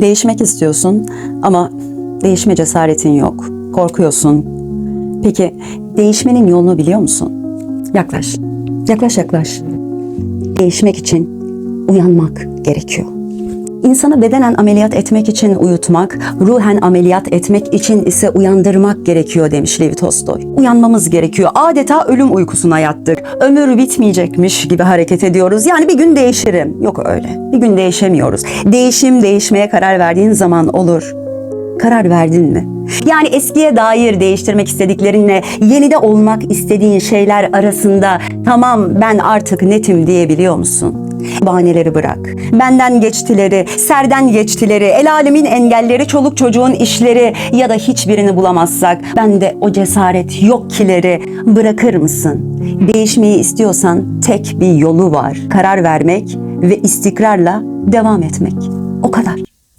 Değişmek istiyorsun ama değişme cesaretin yok. Korkuyorsun. Peki değişmenin yolunu biliyor musun? Yaklaş. Yaklaş yaklaş. Değişmek için uyanmak gerekiyor. İnsanı bedenen ameliyat etmek için uyutmak, ruhen ameliyat etmek için ise uyandırmak gerekiyor demiş Levi Tolstoy. Uyanmamız gerekiyor. Adeta ölüm uykusuna yattık. Ömür bitmeyecekmiş gibi hareket ediyoruz. Yani bir gün değişirim. Yok öyle. Bir gün değişemiyoruz. Değişim değişmeye karar verdiğin zaman olur. Karar verdin mi? Yani eskiye dair değiştirmek istediklerinle yenide olmak istediğin şeyler arasında tamam ben artık netim diyebiliyor musun? Bahaneleri bırak. Benden geçtileri, serden geçtileri, el alemin engelleri, çoluk çocuğun işleri ya da hiçbirini bulamazsak bende o cesaret yok kileri bırakır mısın? Değişmeyi istiyorsan tek bir yolu var. Karar vermek ve istikrarla devam etmek. O kadar.